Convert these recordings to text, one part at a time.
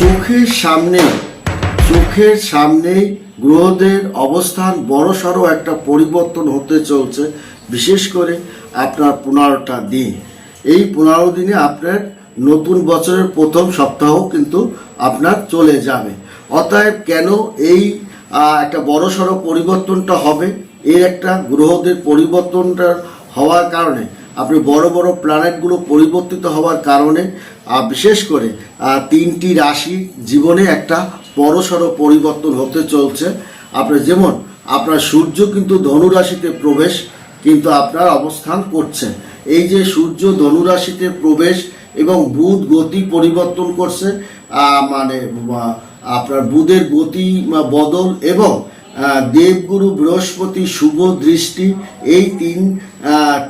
চোখের সামনে চোখের সামনেই গ্রহদের অবস্থান বড়সড় একটা পরিবর্তন হতে চলছে, বিশেষ করে আপনার পনেরোটা দিন। এই পনেরো দিনে আপনার নতুন বছরের প্রথম সপ্তাহ কিন্তু আপনার চলে যাবে। অতএব কেন এই একটা বড়সড় পরিবর্তনটা হবে? এর একটা গ্রহদের পরিবর্তনটা হওয়ার কারণে আপনি বড় বড় প্ল্যানেটগুলো পরিবর্তিত হওয়ার কারণে বিশেষ করে তিনটি রাশি জীবনে একটা বড়সড় পরিবর্তন হতে চলছে। আপনার যেমন, আপনার সূর্য কিন্তু ধনু রাশিতে প্রবেশ, কিন্তু আপনার অবস্থান করছে। এই যে সূর্য ধনুরাশিতে প্রবেশ এবং বুধ গতি পরিবর্তন করছে মানে আপনার বুধের গতি বদল এবং দেবগুরু বৃহস্পতি শুভ দৃষ্টি, এই তিন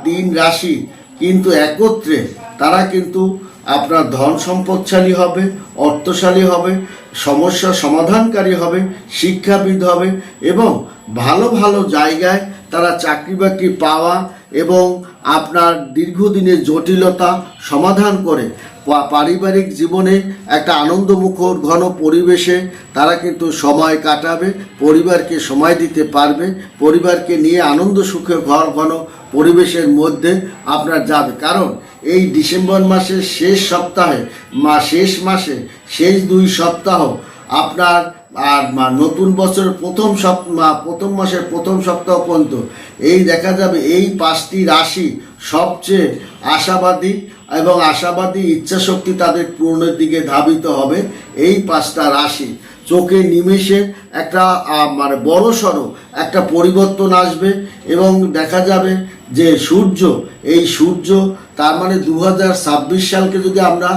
তিন রাশি কিন্তু একত্রে তারা কিন্তু আপনার ধন সম্পদশালী হবে, অর্থশালী হবে, সমস্যা সমাধানকারী হবে, শিক্ষাবিদ হবে এবং ভালো ভালো জায়গায় তারা চাকরি বাকরি পাওয়া এবং আপনার দীর্ঘদিনের জটিলতা সমাধান করে। পারিবারিক জীবনে একটা আনন্দমুখর ঘন পরিবেশে তারা কিন্তু সময় কাটাবে, পরিবারকে সময় দিতে পারবে, পরিবারকে নিয়ে আনন্দ সুখে ঘর ঘন পরিবেশের মধ্যে আপনার যাবে। কারণ এই ডিসেম্বর মাসের শেষ সপ্তাহে মা শেষ মাসে, শেষ দুই সপ্তাহ আপনার আর নতুন বছরের প্রথম সপ প্রথম মাসের প্রথম সপ্তাহ পর্যন্ত এই দেখা যাবে এই পাঁচটি রাশি সবচেয়ে আশাবাদী এবং আশাবাদী ইচ্ছাশক্তি তাদের পূর্ণের দিকে ধাবিত হবে এই পাঁচটা রাশি। চোখে নিমেষে একটা মানে বড় সড়ো একটা পরিবর্তন আসবে এবং দেখা যাবে যে সূর্য, এই সূর্য তার মানে দু হাজার ছাব্বিশ সালকে যদি আমরা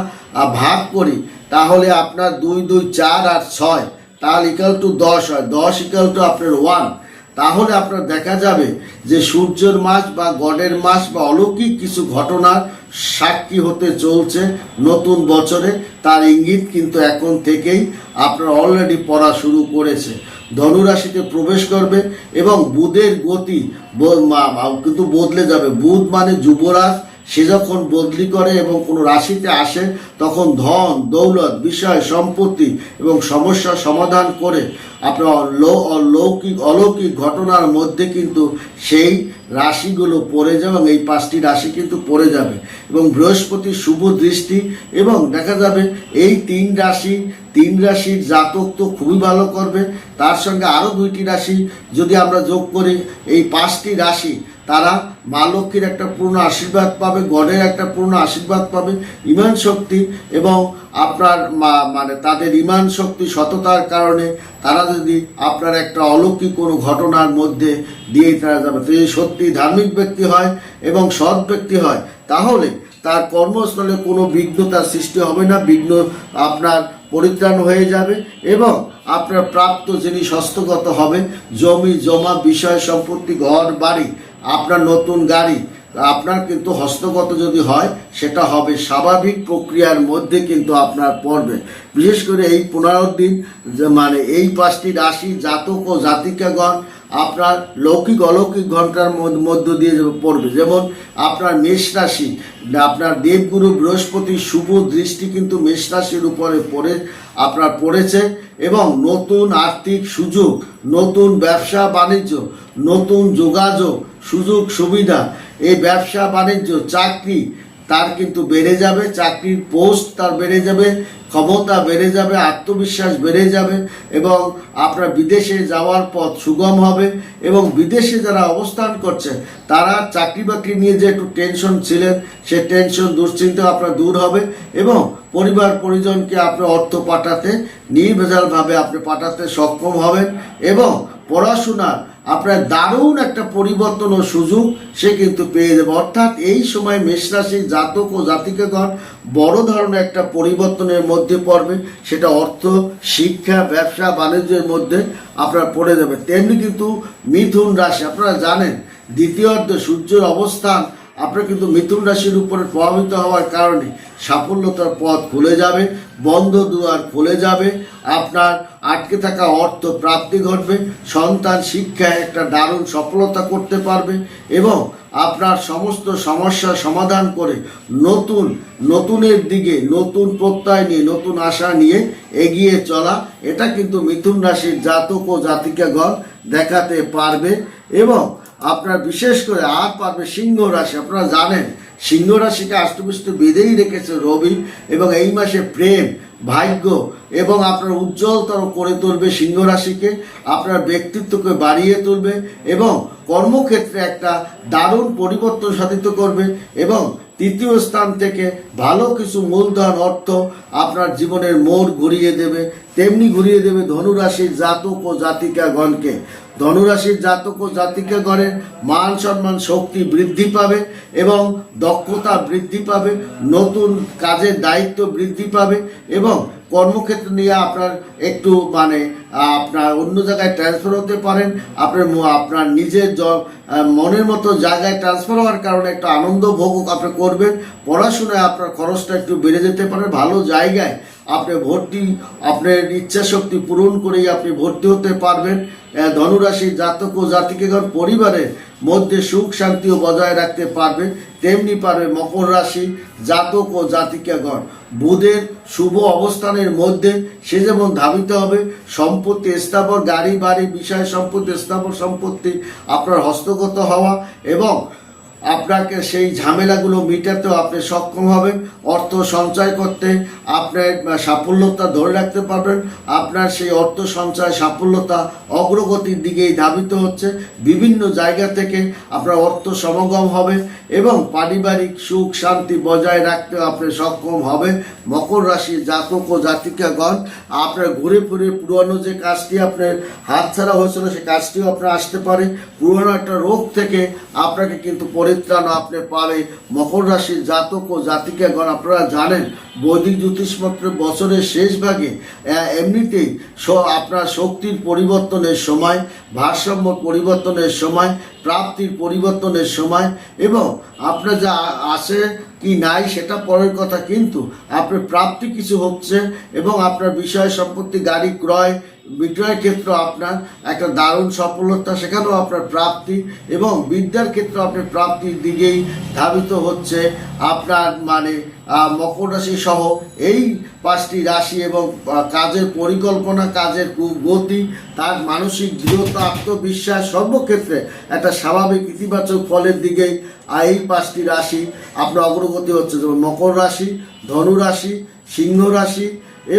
ভাগ করি তাহলে আপনার দুই দুই চার আর ছয় তাহলে ইকাল টু দশ হয়, দশ ইকাল টু আপনার ওয়ান তাহলে আপনার দেখা যাবে যে সূর্যের মাস বা গডের মাস বা অলৌকিক কিছু ঘটনার সাক্ষী হতে চলছে নতুন বছরে। তার ইঙ্গিত কিন্তু এখন থেকেই আপনার অলরেডি পড়া শুরু করেছে। ধনুরাশিতে প্রবেশ করবে এবং বুধের গতি কিন্তু বদলে যাবে। বুধ মানে যুবরাজ সে যখন বদলি করে এবং কোনো রাশিতে আসে, তখন ধন, দৌলত, বিষয়, সম্পত্তি এবং সমস্যার সমাধান করে আপনার লৌ- অলৌকিক ঘটনার মধ্যে কিন্তু সেই রাশিগুলো পড়ে যাবে এবং এই পাঁচটি রাশি কিন্তু পড়ে যাবে। এবং বৃহস্পতির শুভ দৃষ্টি এবং দেখা যাবে এই তিন রাশি, তিন রাশির জাতক তো খুবই ভালো করবে। তার সঙ্গে আরও দুইটি রাশি যদি আমরা যোগ করি, এই পাঁচটি রাশি তারা মা লক্ষ্মীর একটা পূর্ণ আশীর্বাদ পাবে গডের একটা পূর্ণ আশীর্বাদ পাবে, ইমান শক্তি এবং আপনার মা- মানে তাদের ইমান শক্তি সততার কারণে তারা যদি আপনার একটা অলৌকিক কোনো ঘটনার মধ্যে দিয়ে তারা যাবে। এই সত্যি ধার্মিক ব্যক্তি হয় এবং সৎ ব্যক্তি হয়, তাহলে তার কর্মস্থলে কোনো বিঘ্নতার সৃষ্টি হবে না, বিঘ্ন আপনার পরিত্রাণ হয়ে যাবে এবং আপনার প্রাপ্ত জিনিস হস্তগত হবে, জমি, জমা, বিষয় সম্পত্তি, ঘর, বাড়ি আপনার নতুন গাড়ি, আপনার কিন্তু হস্তগত যদি হয়, সেটা হবে স্বাভাবিক প্রক্রিয়ার মধ্যে কিন্তু আপনার পড়বে। বিশেষ করে এই পনেরো দিন মানে এই পাঁচটি রাশি, জাতক ও জাতিকাগণ আপনার লৌকিক অলৌকিক ঘণ্টার মধ্য- দিয়ে পড়বে। যেমন আপনার মেষ রাশি, আপনার দেবগুরু বৃহস্পতি শুভ দৃষ্টি কিন্তু মেষ রাশির উপরে পড়ে, আপনার পড়েছে এবং নতুন আর্থিক সুযোগ, নতুন ব্যবসা, বাণিজ্য, নতুন যোগাযোগ সুযোগ, সুবিধা, এই ব্যবসা, বাণিজ্য, চাকরি, তার কিন্তু বেড়ে যাবে, চাকরির পোস্ট তার বেড়ে যাবে, ক্ষমতা বেড়ে যাবে, আত্মবিশ্বাস বেড়ে যাবে এবং আপনার বিদেশে যাওয়ার পথ সুগম হবে এবং বিদেশে যারা অবস্থান করছে, তারা চাকরি বাকরি নিয়ে যে একটু টেনশন ছিলেন, সে টেনশন দুশ্চিন্তা আপনার দূর হবে এবং পরিবার, পরিজনকে আপনি অর্থ পাঠাতে, নির্ভেজালভাবে আপনি পাঠাতে সক্ষম হবেন এবং পড়াশোনার আপনার দারুণ একটা পরিবর্তন ও সুযোগ সে কিন্তু পেয়ে যাবে। অর্থাৎ এই সময় মেষরাশি জাতক ও জাতিকাগণ বড় ধরনের একটা পরিবর্তনের মধ্যে পড়বে। সেটা অর্থ, শিক্ষা, ব্যবসা, বাণিজ্যের মধ্যে আপনার পড়ে যাবে। তেমনি কিন্তু মিথুন রাশি, আপনারা জানেন দ্বিতীয় অর্ধ সূর্যের অবস্থান আপনার কিন্তু মিথুন রাশির উপরে প্রভাবিত হওয়ার কারণে সাফল্যতার পথ খুলে যাবে, বন্ধ দুয়ার খুলে যাবে, আপনার আটকে থাকা অর্থ প্রাপ্তি ঘটবে, সন্তান শিক্ষায় একটা দারুণ সফলতা করতে পারবে এবং আপনার সমস্ত সমস্যার সমাধান করে নতুন, নতুনের দিকে নতুন প্রত্যয় নিয়ে, নতুন আশা নিয়ে এগিয়ে চলা, এটা কিন্তু মিথুন রাশির জাতক ও জাতিকাগণ দেখাতে পারবে এবং আপনার বিশেষ করে আর পারবে সিংহ রাশি, আপনারা জানেন, সিংহ রাশিকে আষ্টপুষ্ট বেঁধেই রেখেছে রবি এবং এই মাসে প্রেম, ভাগ্য এবং আপনার উজ্জ্বলতর করে তুলবে সিংহ রাশিকে, আপনার ব্যক্তিত্বকে বাড়িয়ে তুলবে এবং কর্মক্ষেত্রে একটা দারুণ পরিবর্তন সাধিত করবে এবং তৃতীয় স্থান থেকে ভালো কিছু মূলধন, অর্থ আপনার জীবনের মোড় ঘুরিয়ে দেবে। তেমনি ঘুরিয়ে দেবে ধনুরাশির জাতক ও জাতিকাগণকে। ধনুরাশির জাতক ও জাতিকাগণের মান সম্মান শক্তি বৃদ্ধি পাবে এবং দক্ষতা বৃদ্ধি পাবে, নতুন কাজের দায়িত্ব বৃদ্ধি পাবে এবং কর্মক্ষেত্র নিয়ে আপনার একটু মানে আপনার অন্য জায়গায় ট্রান্সফার হতে পারেন। আপনার আপনার নিজের মনের মতো জায়গায় ট্রান্সফার হওয়ার কারণে একটা আনন্দ ভোগ আপনি করবেন। পড়াশোনায় আপনার খরচটা একটু বেড়ে যেতে পারে, ভালো জায়গায় আপনি ভর্তি, আপনার ইচ্ছা শক্তি পূরণ করেই আপনি ভর্তি হতে পারবেন। ধনুরাশি জাতক ও জাতিকেগণ পরিবারের মধ্যে সুখ শান্তিও বজায় রাখতে পারবে। তেমনি পারবে মকর রাশি জাতক ও জাতিকাগণ। বুধের শুভ অবস্থানের মধ্যে সে যেমন ধাবিত হবে, সম্পত্তি স্থাবর, গাড়ি, বাড়ি, বিষয় সম্পত্তি, স্থাবর সম্পত্তি আপনার হস্তগত হওয়া এবং আপনাকে সেই ঝামেলাগুলো মেটাতেও আপনি সক্ষম হবেন, অর্থ সঞ্চয় করতে আপনার সাফল্যতা ধরে রাখতে পারবেন। আপনার সেই অর্থ সঞ্চয়, সাফল্যতা অগ্রগতির দিকেই ধাবিত হচ্ছে। বিভিন্ন জায়গা থেকে আপনার অর্থ সমাগম হবে এবং পারিবারিক সুখ শান্তি বজায় রাখতে আপনি সক্ষম হবে মকর রাশি জাতক ও জাতিকাগণ, আপনার ঘুরে ফিরে পুরনো যে কাজটি আপনার হাতছাড়া হয়েছিল সেই কাজটিও আপনার আসতে পারে। পুরনো একটা রোগ থেকে আপনাকে কিন্তু পরিত্রাণ আপনি পাবে। মকর রাশির জাতক ও জাতিকাগণ, আপনারা জানেন, বৈদিক জ্যোতিষমন্ত্র বছরের শেষ ভাগে এমনিতেই আপনার শক্তির পরিবর্তনের সময়, ভারসাম্য পরিবর্তনের সময়, প্রাপ্তির পরিবর্তনের সময়, এবং আপনার যা আসে কি নাই সেটা পরের কথা, কিন্তু আপনার প্রাপ্তি কিছু হচ্ছে, এবং আপনার বিষয় সম্পত্তি, গাড়ি, ক্রয় বিক্রয় ক্ষেত্র আপনার একটা দারুণ সফলতা সেখানেও আপনার প্রাপ্তি এবং বিদ্যার ক্ষেত্রে আপনার প্রাপ্তির দিকেই ধাবিত হচ্ছে আপনার মানে মকর রাশি সহ এই পাঁচটি রাশি এবং কাজের পরিকল্পনা কাজের গতি তার মানসিক দৃঢ়তা আত্মবিশ্বাস সর্বক্ষেত্রে একটা স্বাভাবিক ইতিবাচক ফলের আহ, এই পাঁচটি রাশি আপনার অগ্রগতি হচ্ছে। যেমন মকর রাশি ধনু রাশি সিংহ রাশি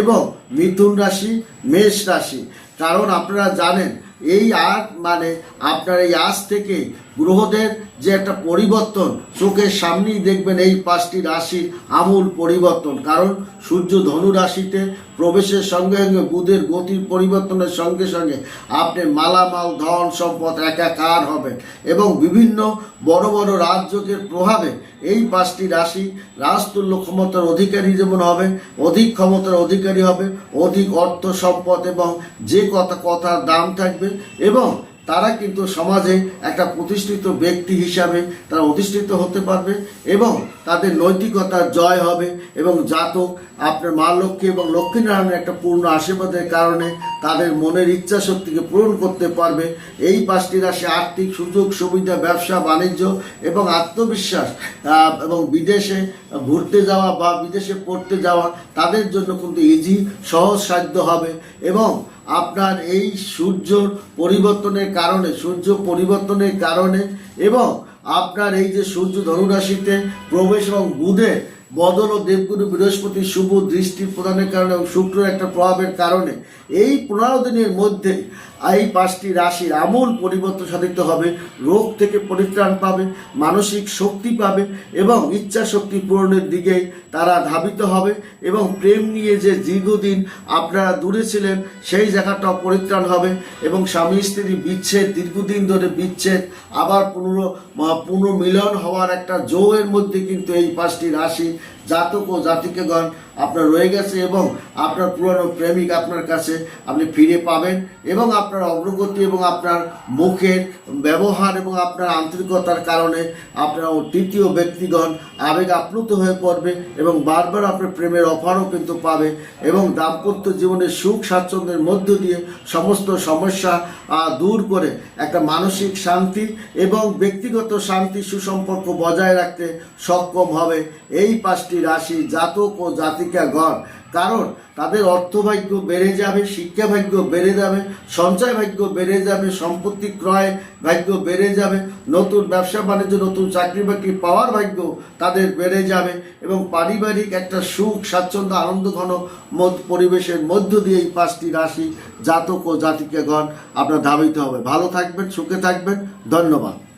এবং মিথুন রাশি, মেষ রাশি। কারণ আপনারা জানেন, এই আজ মানে আপনার এই আজ থেকে গ্রহদের যে একটা পরিবর্তন চোখের সামনেই দেখবেন এই পাঁচটি রাশির আমূল পরিবর্তন। কারণ সূর্য ধনু রাশিতে প্রবেশের সঙ্গে সঙ্গে বুধের গতির পরিবর্তনের সঙ্গে সঙ্গে আপনি মালামাল, ধন সম্পদ একাকার হবেন এবং বিভিন্ন বড় বড় রাজযোগের প্রভাবে এই পাঁচটি রাশি রাজতুল্য ক্ষমতার অধিকারী যেমন হবে, অধিক ক্ষমতার অধিকারী হবে, অধিক অর্থ সম্পদ এবং যে কথা কথার দাম থাকবে এবং তারা কিন্তু সমাজে একটা প্রতিষ্ঠিত ব্যক্তি হিসাবে তারা অধিষ্ঠিত হতে পারবে এবং তাদের নৈতিকতার জয় হবে এবং জাতক, আপনার মা লক্ষ্মী এবং লক্ষ্মীনারায়ণের একটা পূর্ণ আশীর্বাদের কারণে তাদের মনের ইচ্ছা শক্তিকে পূরণ করতে পারবে। এই পাঁচটি রাশি আর্থিক সুযোগ, সুবিধা, ব্যবসা, বাণিজ্য এবং আত্মবিশ্বাস এবং বিদেশে ঘুরতে যাওয়া বা বিদেশে পড়তে যাওয়া তাদের জন্য কিন্তু ইজি সহজ সাধ্য হবে এবং আপনার এই সূর্য পরিবর্তনের কারণে, সূর্য পরিবর্তনের কারণে এবং আপনার এই যে সূর্য ধনুরাশিতে প্রবেশ এবং বুধে বদল ও দেবগুরু বৃহস্পতি শুভ দৃষ্টি প্রদানের কারণে এবং শুক্র একটা প্রভাবের কারণে, এই পনেরো দিনের মধ্যে এই পাঁচটি রাশির আমূল পরিবর্তন সাধিত হবে। রোগ থেকে পরিত্রাণ পাবে, মানসিক শক্তি পাবে এবং ইচ্ছা শক্তি পূরণের দিকে তারা ধাবিত হবে এবং প্রেম নিয়ে যে দীর্ঘদিন আপনারা দূরে ছিলেন, সেই জায়গাটাও পরিত্রাণ হবে এবং স্বামী স্ত্রী বিচ্ছেদ, দীর্ঘদিন ধরে বিচ্ছেদ, আবার পুনর, পুনর্মিলন হওয়ার একটা জোয়ের মধ্যে কিন্তু এই পাঁচটি রাশি জাতক ও জাতিকেগণ আপনার রয়ে গেছে এবং আপনার পুরনো প্রেমিক আপনার কাছে আপনি ফিরে পাবেন এবং আপনার অগ্রগতি এবং আপনার মুখের ব্যবহার এবং আপনার আন্তরিকতার কারণে আপনার তৃতীয় ব্যক্তিগণ আবেগ আপ্লুত হয়ে পড়বে এবং বারবার আপনার প্রেমের অফারও কিন্তু পাবে এবং দাম্পত্য জীবনের সুখ স্বাচ্ছন্দ্যের মধ্য দিয়ে সমস্ত সমস্যা দূর করে একটা মানসিক শান্তি এবং ব্যক্তিগত শান্তি, সুসম্পর্ক বজায় রাখতে সক্ষম হবে। এই পাঁচটি রাশি জাতক ও জাতিকা জাতিকাগণ। কারণ তাদের অর্থভাগ্য বেড়ে যাবে শিক্ষা ভাগ্য বেড়ে যাবে সঞ্চয় ভাগ্য বেড়ে যাবে, সম্পত্তি ক্রয় ভাগ্য বেড়ে যাবে, নতুন ব্যবসা বাণিজ্য, নতুন চাকরি বাকরি পাওয়ার ভাগ্য তাদের বেড়ে যাবে এবং পারিবারিক একটা সুখ, স্বাচ্ছন্দ্য আনন্দ ঘন পরিবেশের মধ্য দিয়ে এই পাঁচটি রাশি জাতক ও জাতিকাগণ আপনার ধাবিত হবে। ভালো থাকবেন, সুখে থাকবেন। ধন্যবাদ।